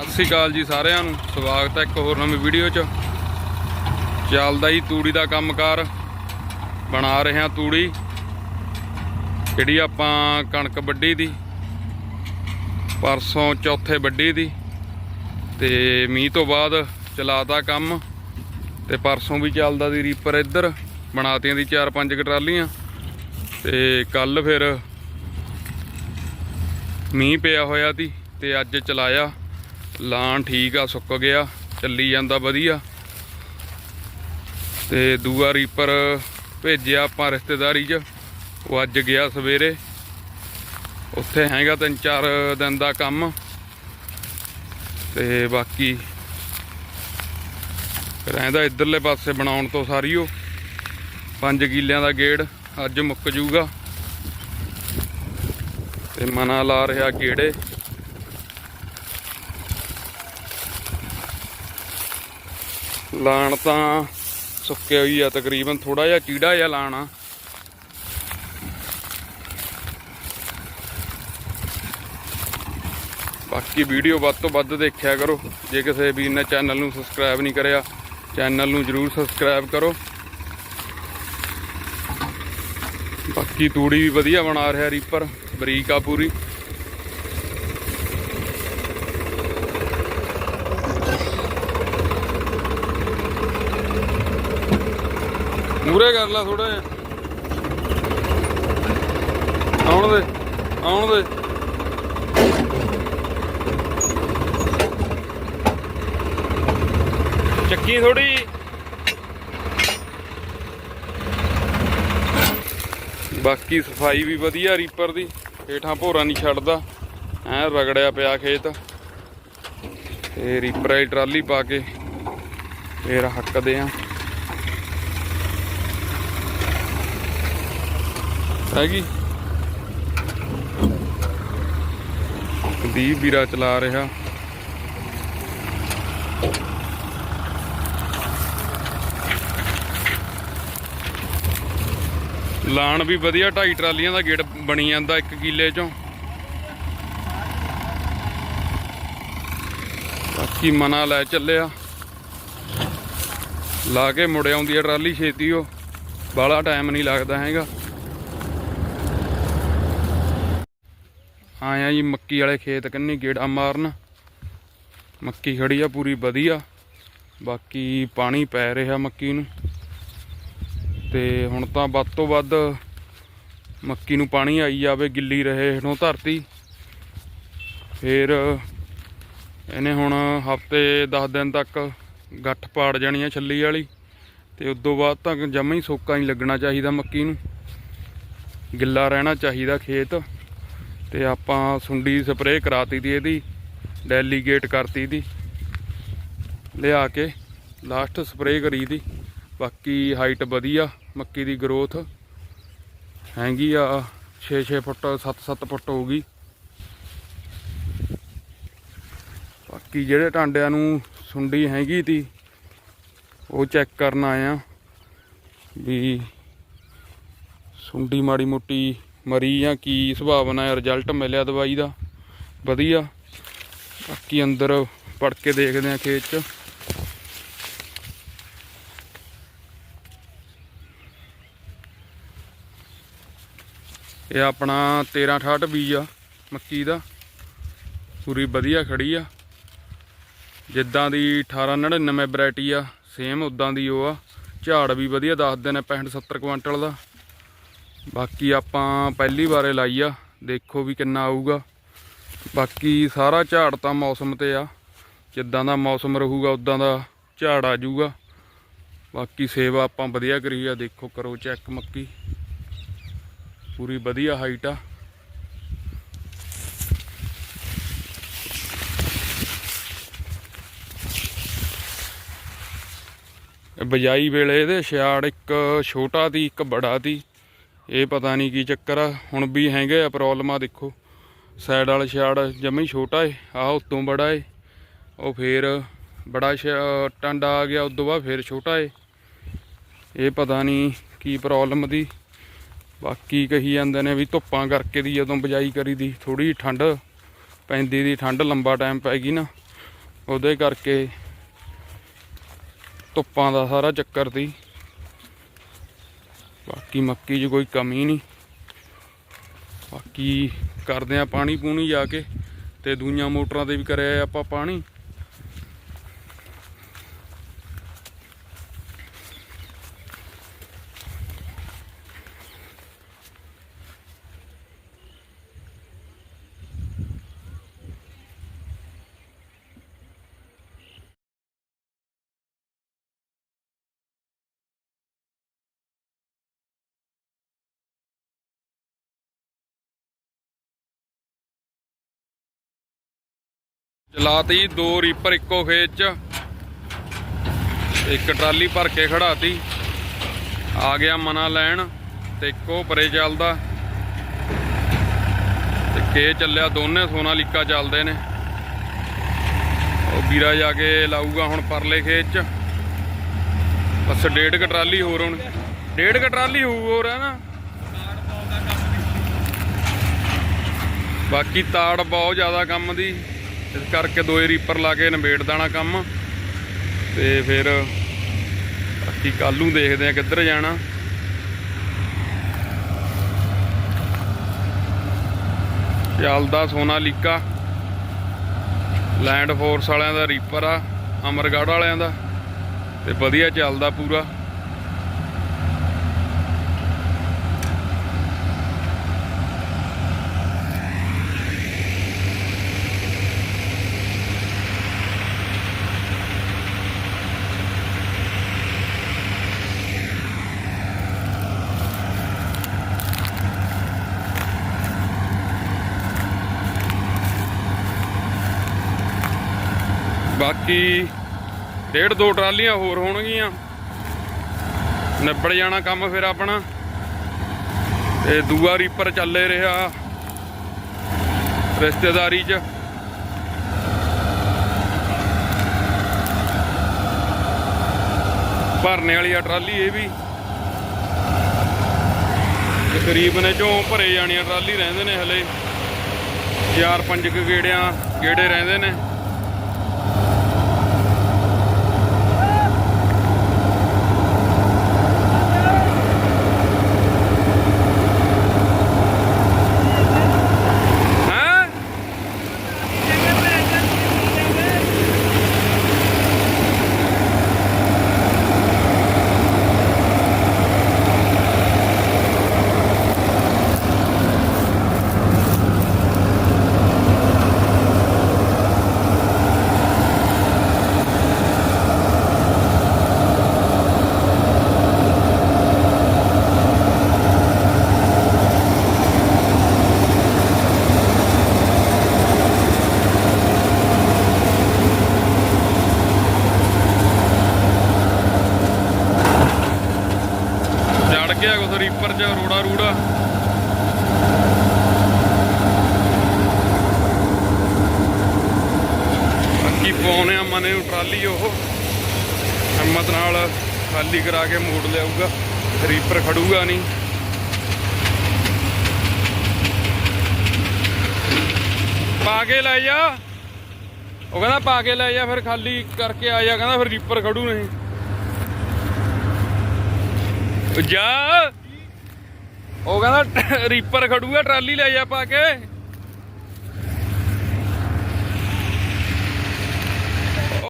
ਸਤਿ ਸ਼੍ਰੀ ਅਕਾਲ ਜੀ ਸਾਰਿਆਂ ਨੂੰ। ਸਵਾਗਤ ਹੈ ਇੱਕ ਹੋਰ ਨਵੀਂ ਵੀਡੀਓ 'ਚ। ਚੱਲਦਾ ਜੀ ਤੂੜੀ ਦਾ ਕੰਮਕਾਰ। ਬਣਾ ਰਹੇ ਹਾਂ ਤੂੜੀ। ਜਿਹੜੀ ਆਪਾਂ ਕਣਕ ਵੱਢੀ ਦੀ, ਪਰਸੋਂ ਚੌਥੇ ਵੱਢੀ ਦੀ ਤੇ ਮੀਂਹ ਤੋਂ ਬਾਅਦ ਚਲਾਤਾ ਕੰਮ ਤੇ ਪਰਸੋਂ ਵੀ ਚੱਲਦਾ ਦੀ ਰੀਪਰ ਇੱਧਰ, ਬਣਾਤੀਆਂ ਦੀ 4-5 ਟਰਾਲੀਆਂ ਤੇ ਕੱਲ ਫਿਰ ਮੀਂਹ ਪਿਆ ਹੋਇਆ ਸੀ ਤੇ ਅੱਜ ਚਲਾਇਆ। ਲਾਣ ਠੀਕ ਆ, ਸੁੱਕ ਗਿਆ, ਚੱਲੀ ਜਾਂਦਾ ਵਧੀਆ। ਤੇ ਦੂਆ ਰੀਪਰ ਭੇਜਿਆ ਆਪਾਂ ਰਿਸ਼ਤੇਦਾਰੀ 'ਚ, ਉਹ ਅੱਜ ਗਿਆ ਸਵੇਰੇ। ਉੱਥੇ ਹੈਗਾ ਤਿੰਨ ਚਾਰ ਦਿਨ ਦਾ ਕੰਮ। ਤੇ ਬਾਕੀ ਰਹਿੰਦਾ ਇਧਰਲੇ ਪਾਸੇ ਬਣਾਉਣ ਤੋਂ ਸਾਰੀ ਉਹ। 5 ਕਿੱਲਿਆਂ ਦਾ ਗੇੜ ਅੱਜ ਮੁੱਕ ਜੂਗਾ। ਤੇ ਮਨਾ ਲਾ ਰਿਹਾ ਗੇੜੇ। ਲਾਣ ਤਾਂ ਸੁੱਕੇ ਹੋਈ ਆ ਤਕਰੀਬਨ ਥੋੜਾ ਜਿਹਾ ਕੀੜਾ ਜਿਹਾ ਲਾਣਾ ਬਾਕੀ ਵੀਡੀਓ ਵੱਧ ਤੋਂ ਵੱਧ ਦੇਖਿਆ ਕਰੋ। ਜੇ ਕਿਸੇ ਵੀਰ ਨੇ ਚੈਨਲ ਨੂੰ ਸਬਸਕ੍ਰਾਈਬ ਨਹੀਂ ਕਰਿਆ, ਚੈਨਲ ਨੂੰ ਜਰੂਰ ਸਬਸਕ੍ਰਾਈਬ ਕਰੋ। ਬਾਕੀ ਤੂੜੀ ਵੀ ਵਧੀਆ ਬਣਾ ਰਿਹਾ ਰੀਪਰ ਬਰੀਕ ਆ ਪੂਰੀ। ਮੂਰੇ ਕਰ ਲੈ ਥੋੜਾ ਜਿਹਾ। ਆਉਣ ਦੇ ਆਉਣ ਦੇ। ਚੱਕੀ ਥੋੜੀ ਬਾਕੀ ਸਫ਼ਾਈ ਵੀ ਵਧੀਆ ਰੀਪਰ ਦੀ, ਹੇਠਾਂ ਭੋਰਾ ਨਹੀਂ ਛੱਡਦਾ। ਐ ਰਗੜਿਆ ਪਿਆ ਖੇਤ। ਤੇ ਰੀਪਰ ਵਾਲੀ ਟਰਾਲੀ ਪਾ ਕੇ ਫੇਰ ਹੱਕਦੇ ਆ। ਹੈਗੀ। ਦੀਪ ਵੀਰਾ ਚਲਾ ਰਿਹਾ। ਲਾਣ ਵੀ ਵਧੀਆ, ਢਾਈ ਟਰਾਲੀਆਂ ਦਾ ਗੇਟ ਬਣੀ ਜਾਂਦਾ ਇੱਕ ਕਿੱਲੇ ਚੋਂ। ਬਾਕੀ ਮਨਾ ਲੈ ਚੱਲਿਆ। ਲਾ ਕੇ ਮੁੜ ਆਉਂਦੀ ਆ ਟਰਾਲੀ, ਛੇਤੀ ਉਹ। ਬਾਲਾ ਟਾਈਮ ਨਹੀਂ ਲੱਗਦਾ ਹੈਗਾ। ਆਇਆ ਜੀ, ਮੱਕੀ ਵਾਲੇ ਖੇਤ ਕੰਨੀ ਗੇੜਾ ਮਾਰਨ। ਮੱਕੀ ਖੜੀ ਆ, ਪੂਰੀ ਵਧੀਆ। ਬਾਕੀ ਪਾਣੀ ਪੈ ਰਿਹਾ ਮੱਕੀ ਨੂੰ। ਤੇ ਹੁਣ ਤਾਂ ਵੱਧ ਤੋਂ ਵੱਧ ਮੱਕੀ ਨੂੰ ਪਾਣੀ ਆਈ ਜਾਵੇ, ਗਿੱਲੀ ਰਹੇ ਹੇਠੋਂ ਧਰਤੀ। ਫਿਰ ਇਹਨੇ ਹੁਣ ਹਫ਼ਤੇ 10 ਦਿਨ ਤੱਕ ਗੱਠ ਪਾੜ ਜਾਣੀ ਆ ਛੱਲੀ ਵਾਲੀ। ਤੇ ਤੋਂ ਬਾਅਦ ਤਾਂ ਜਮਾਂ ਹੀ ਸੋਕਾ ਹੀ ਲੱਗਣਾ ਚਾਹੀਦਾ ਮੱਕੀ ਨੂੰ। ਗਿੱਲਾ ਰਹਿਣਾ ਚਾਹੀਦਾ ਖੇਤ। ਤੇ ਆਪਾਂ ਸੁੰਡੀ ਸਪਰੇਅ ਕਰਾਤੀ ਦੀ ਇਹਦੀ, ਡੈਲੀਗੇਟ ਕਰਤੀ ਦੀ, ਲਿਆ ਕੇ ਲਾਸਟ ਸਪਰੇਅ ਕਰੀ ਦੀ। ਬਾਕੀ ਹਾਈਟ ਵਧੀਆ, ਮੱਕੀ ਦੀ ਗਰੋਥ ਹੈਗੀ ਆ 6-6 ਫੁੱਟ 7-7 ਫੁੱਟ ਹੋਊਗੀ। ਬਾਕੀ ਜਿਹੜੇ ਟਾਂਡਿਆਂ ਨੂੰ ਸੁੰਡੀ ਹੈਗੀ ਤੀ, ਉਹ ਚੈੱਕ ਕਰਨ ਆਇਆ ਵੀ ਸੁੰਡੀ ਮਾੜੀ ਮੋਟੀ ਮਰੀ ਜਾਂ ਕੀ ਸੁਭਾਵਨਾ ਹੈ ਰਿਜ਼ਲਟ ਮਿਲਿਆ ਦਵਾਈ ਦਾ, ਵਧੀਆ। ਬਾਕੀ ਅੰਦਰ ਪੜ ਕੇ ਦੇਖਦੇ ਆ ਖੇਤ 'ਚ। ਇਹ ਆਪਣਾ 1368 ਬੀਜ ਆ, ਮੱਕੀ ਦਾ। ਪੂਰੀ ਵਧੀਆ ਖੜੀ ਆ। ਜਿੱਦਾਂ ਦੀ 1899 ਵੈਰਾਈਟੀ ਆ ਸੇਮ ਉਦਾਂ ਦੀ ਉਹ ਆ। ਝਾੜ ਵੀ ਵਧੀਆ ਦੱਸਦੇ ਨੇ 65 70 ਕੁਇੰਟਲ ਦਾ। ਬਾਕੀ ਆਪਾਂ ਪਹਿਲੀ ਵਾਰੇ ਲਾਈ ਆ, ਦੇਖੋ ਵੀ ਕਿੰਨਾ ਆਊਗਾ। ਬਾਕੀ ਸਾਰਾ ਝਾੜ ਤਾਂ ਮੌਸਮ ਤੇ ਆ, ਜਿੱਦਾਂ ਦਾ ਮੌਸਮ ਰਹੂਗਾ, ਉਦਾਂ ਦਾ ਝਾੜ ਆ ਜਾਊਗਾ। ਬਾਕੀ ਸੇਵਾ ਆਪਾਂ ਵਧੀਆ ਕਰੀ ਆ, ਦੇਖੋ ਕਰੋ ਚੈੱਕ ਮੱਕੀ। ਪੂਰੀ ਵਧੀਆ ਹਾਈਟ ਆ। ਇਹ ਬਜਾਈ ਵੇਲੇ ਇਹਦੇ ਛਿਆੜ ਇੱਕ ਛੋਟਾ ਦੀ ਇੱਕ ਬੜਾ ਦੀ ਇਹ ਪਤਾ ਨਹੀਂ ਕੀ ਚੱਕਰ ਆ, ਹੁਣ ਵੀ ਹੈਗੇ ਆ ਪ੍ਰੋਬਲਮ ਆ ਦੇਖੋ। ਸਾਈਡ ਵਾਲਾ ਛਿਆੜ ਜਮਾ ਛੋਟਾ ਏ, ਆਹ ਉਤੋਂ ਬੜਾ ਏ। ਉਹ ਫੇਰ ਬੜਾ ਛਿਆ- ਟਾਂਡਾ ਆ ਗਿਆ, ਉਦੋਂ ਬਾਅਦ ਫੇਰ ਛੋਟਾ ਏ। ਇਹ ਪਤਾ ਨਹੀਂ ਕੀ ਪ੍ਰੋਬਲਮ ਦੀ। ਬਾਕੀ ਕਹੀ ਜਾਂਦੇ ਨੇ ਵੀ ਧੁੱਪਾਂ ਕਰਕੇ ਦੀ, ਜਦੋਂ ਬਜਾਈ ਕਰੀ ਦੀ ਥੋੜੀ ਠੰਡ, ਪੈਂਦੀ ਦੀ ਠੰਡ ਲੰਬਾ ਟਾਈਮ ਪੈ ਗਈ ਨਾ। ਉਹਦੇ ਕਰਕੇ ਧੁੱਪਾਂ ਦਾ ਸਾਰਾ ਚੱਕਰ ਤੀ ਬਾਕੀ ਮੱਕੀ 'ਚ ਕੋਈ ਕਮੀ ਨਹੀਂ। ਬਾਕੀ ਕਰਦੇ ਆ ਪਾਣੀ ਪੂਣੀ ਜਾ ਕੇ ਤੇ ਦੂਈਆਂ ਮੋਟਰਾਂ ਤੇ ਵੀ ਕਰਿਆ ਆਪਾਂ ਪਾਣੀ। ਚਲਾਤੀ ਦੋ ਰੀਪਰ ਇੱਕੋ ਖੇਤ ਚ। ਇੱਕ ਟਰਾਲੀ ਭਰ ਕੇ ਖੜਾਤੀ ਆ ਗਿਆ ਮਨਾ ਲੈਣ ਤੇ ਇੱਕੋ ਪਰੇ ਚੱਲਦਾ। ਤੇ ਕੇ ਚੱਲਿਆ, ਦੋਨੇ ਸੋਨਾਲੀਕਾ ਚੱਲਦੇ ਨੇ। ਉਹ ਵੀਰਾ ਜਾ ਕੇ ਲਾਊਗਾ ਹੁਣ ਪਰਲੇ ਖੇਤ ਚ। ਬਸ ਡੇਢ ਕ ਟਰਾਲੀ ਹੋਰ ਹੁਣ। ਡੇਢ ਕ ਟਰਾਲੀ ਹੋਊ ਹੋਰ, ਹੈ ਨਾ? ਬਾਕੀ ਤਾੜ ਬਹੁਤ ਜ਼ਿਆਦਾ ਕੰਮ ਦੀ। ਇਸ ਕਰਕੇ ਦੋਏ ਰੀਪਰ ਲਾ ਕੇ ਨਿਬੇੜ ਦੇਣਾ ਕੰਮ। ਤੇ ਫਿਰ ਬਾਕੀ ਕੱਲ ਨੂੰ ਦੇਖਦੇ ਆ ਕਿੱਧਰ ਜਾਣਾ। ਚੱਲਦਾ ਸੋਨਾਲੀਕਾ ਲੈਂਡ ਫੋਰਸ ਵਾਲਿਆਂ ਦਾ ਰੀਪਰ ਆ, ਅਮਰਗੜ੍ਹ ਵਾਲਿਆਂ ਦਾ। ਤੇ ਵਧੀਆ ਚੱਲਦਾ ਪੂਰਾ। ਬਾਕੀ ਡੇਢ ਦੋ ਟਰਾਲੀਆਂ ਹੋਰ ਹੋਣਗੀਆਂ। ਨਿਬੜ ਜਾਣਾ ਕੰਮ ਫਿਰ ਆਪਣਾ। ਤੇ ਦੂਆ ਰੀਪਰ ਚੱਲੇ ਰਿਹਾ ਰਿਸ਼ਤੇਦਾਰੀ 'ਚ। ਭਰਨੇ ਵਾਲੀ ਆ ਟਰਾਲੀ ਇਹ ਵੀ। ਤਕਰੀਬਨ ਚੋਂ ਭਰੇ ਜਾਣੀਆਂ ਟਰਾਲੀ ਰਹਿੰਦੇ ਨੇ ਹਲੇ। ਚਾਰ ਪੰਜ ਕੁ ਗੇੜਿਆਂ ਗੇੜੇ ਰਹਿੰਦੇ ਨੇ ਹੈਂ ਚੜ ਗਿਆ ਕੁਛ ਰੀਪਰ ਚ ਰੋੜਾ ਰੂੜਾ। ਬਾਕੀ ਪਾਉਣੇ ਆ ਮਨੇ ਨੂੰ ਟਰਾਲੀ ਉਹ। ਹਿੰਮਤ ਨਾਲ ਖਾਲੀ ਕਰਾ ਕੇ ਮੋੜ ਲਿਆਊਗਾ। ਰੀਪਰ ਖੜੂਗਾ ਨਹੀਂ। ਪਾ ਕੇ ਲੈ ਜਾ। ਉਹ ਕਹਿੰਦਾ ਪਾ ਕੇ ਲੈ ਜਾ, ਫਿਰ ਖਾਲੀ ਕਰਕੇ ਆ ਜਾ। ਕਹਿੰਦਾ ਫਿਰ ਰੀਪਰ ਖੜੂ ਨਹੀਂ। ਜਾ। ਉਹ ਕਹਿੰਦਾ ਰੀਪਰ ਖੜੂਗਾ ਟਰਾਲੀ ਲੈ ਜਾ ਪਾ ਕੇ।